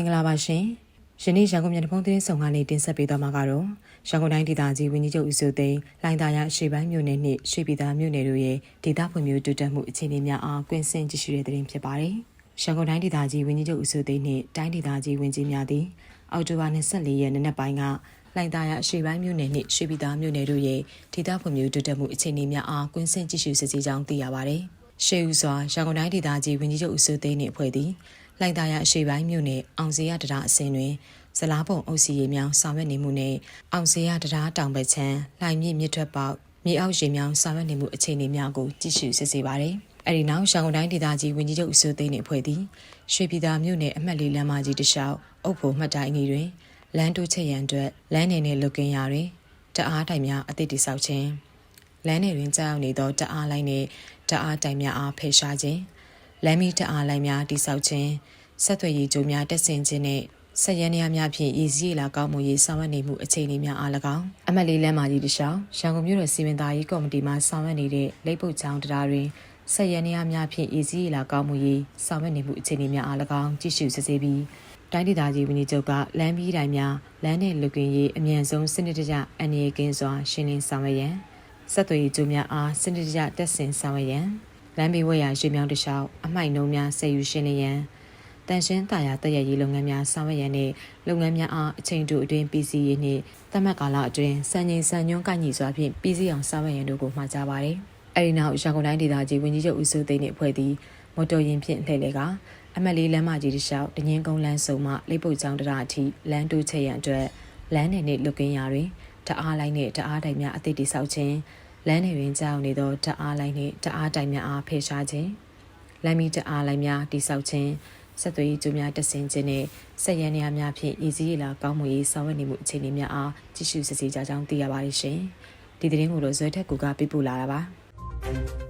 င်္ဂလာပါရှင်။ယနေ့ရန်ကုန်မြို့တဖုံးသတင်းဆောင်ကနေတင်ဆက်ပေးသွားမှာကတော့ရန်ကုန်တိုင်းဒေသကြီးဝန်ကြီးချုပ်ဦးစိုးသိန်းလိုင်သာယာရှေ့ပိုင်းမြို့နယ်နှင့်ရွှေပြည်သာမြို့နယ်တို့ရဲ့ဒေသဖွံ့ဖြိုးတိုးတက်မှုအခြေအနေများအားကွင်းဆင်းကြည့်ရှုတဲ့သတင်းဖြစ်ပါတယ်။ရန်ကုန်တိုင်းဒေသကြီးဝန်ကြီးချုပ်ဦးစိုးသိန်းနှင့်တိုင်းဒေသကြီးဝန်ကြီးများသည်အောက်တိုဘာ24ရက်နေ့နက်ပိုင်းကလိုင်သာယာရှေ့ပိုင်းမြို့နယ်နှင့်ရွှေပြည်သာမြို့နယ်တို့ရဲ့ဒေသဖွံ့ဖြိုးတိုးတက်မှုအခြေအနေများအားကွင်းဆင်းကြည့်ရှုစစ်ဆေးကြောင်းသိရပါတယ်။ရှေးဦးစွာရန်ကုန်တိုင်းဒေသကြီးဝန်ကြီးချုပ်ဦးစိုးသိန်းနှင့်အဖွဲ့သည် လိုင်သာယာအရှိပိုင်းမြို့နယ်အောင်စရတရားအစင်တွင်ဇလားပုံအုပ်စီရီမြောင်းဆောင်ရွက်နေမှုနဲ့အောင်စရတရားတောင်ဘက်ချမ်းလှိုင်မြင့်မြစ်ထွက်ပေါက်မြေအောက်ရေမြောင်းဆောင်ရွက်နေမှုအခြေအနေများကိုကြည့်ရှုစစ်ဆေးပါရယ်။အဲဒီနောက်ရန်ကုန်တိုင်းဒေသကြီးဝန်ကြီးချုပ်ဦးစိုးသိန်းနှင့်အဖွဲ့သည်ရွှေပြည်သာမြို့နယ်အမှတ်လေးလမ်းမကြီးတစ်လျှောက်အုပ်ဖို့မှတ်တိုင်အနီတွင်လမ်းတိုးချက်ရန်အတွက်လမ်းနယ်နှင့်လုကင်းရာတွင်တအားတိုင်များအသည့်တိဆောက်ခြင်းလမ်းနယ်တွင်ကြောက်ရောက်နေသောတအားလိုင်းနှင့်တအားတိုင်များအားဖယ်ရှားခြင်း လမ်းမီတအားလိုင်းများတိဆောက်ခြင်းဆက်သွယ်ရေးကြိုးများတက်ဆင်ခြင်းနှင့်ဆက်ရန်ရများဖြင့်ရည်စည်းလာကောင်းမှုရေးဆောင်ရွက်နေမှုအခြေအနေများအား၎င်းအမတ်လေးလမ်းမကြီးတစ်လျှောက်ရန်ကုန်မြို့တော်စီမံသားရေးကော်မတီမှဆောင်ရွက်နေတဲ့လိပ်ပုတ်ချောင်းတရားတွင်ဆက်ရန်ရများဖြင့်ရည်စည်းလာကောင်းမှုရေးဆောင်ရွက်နေမှုအခြေအနေများအား၎င်းကြည့်ရှုစစ်ဆေးပြီးတိုင်းဒေသကြီးဝန်ကြီးချုပ်ကလမ်းပြီးတိုင်းများလမ်းနဲ့လူကင်ရေးအမြန်ဆုံးစနစ်တကျအန္တရာယ်ကင်းစွာရှင်းလင်းဆောင်ရွက်ရန်ဆက်သွယ်ရေးကြိုးများအားစနစ်တကျတက်ဆင်ဆောင်ရွက်ရန် လမ်းဘေးဝဲရာရွှေမြောင်းတစ်လျှောက်အမိုက်နှုံးများဆက်ယူရှင်းလင်းရန်တန်ရှင်းတာယာတက်ရရေးလုပ်ငန်းများဆောင်ရွက်ရန်နှင့်လုပ်ငန်းများအားအချိန်တိုအတွင်းပြည်စည်းရေးနှင့်သတ်မှတ်ကာလအတွင်းစံချိန်စံညွှန်းကိုက်ညီစွာဖြင့်ပြည်စည်းအောင်ဆောင်ရွက်ရန်တို့ကိုမှာကြားပါရယ်။အဲဒီနောက်ရန်ကုန်တိုင်းဒေသကြီးဝန်ကြီးချုပ်ဦးစိုးသိန်းနှင့်အဖွဲ့သည်မော်တော်ယာဉ်ဖြင့်လှည့်လည်ကအမတ်လေးလမ်းမကြီးတစ်လျှောက်တငင်းကုန်းလမ်းစုံမှလိပ်ပုတ်ချောင်းတရအထိလမ်းတိုးချက်ရန်အတွက်လမ်းနယ်နှင့်လုကင်းရာတွင်တအားလိုက်နှင့်တအားတိုင်များအသည့်တိဆောက်ခြင်း လမ်းနယ်တွင်ကြောက်နေသောတအားလိုက်နှင့်တအားတိုင်များအားဖယ်ရှားခြင်းလမ်းမီတအားလိုက်များတိဆောက်ခြင်းဆက်သွေးကြိုးများတက်ဆင်ခြင်းနဲ့ဆက်ရန်နေရာများဖြင့်ရည်စည်းရလာကောင်းမှုရေးဆောင်ရွက်နေမှုအခြေအနေများအားကြည့်ရှုစစ်ဆေးကြကြောင်းသိရပါတယ်ရှင်။ဒီသတင်းကိုတော့ဇွဲထက်ကူကပြပို့လာတာပါ။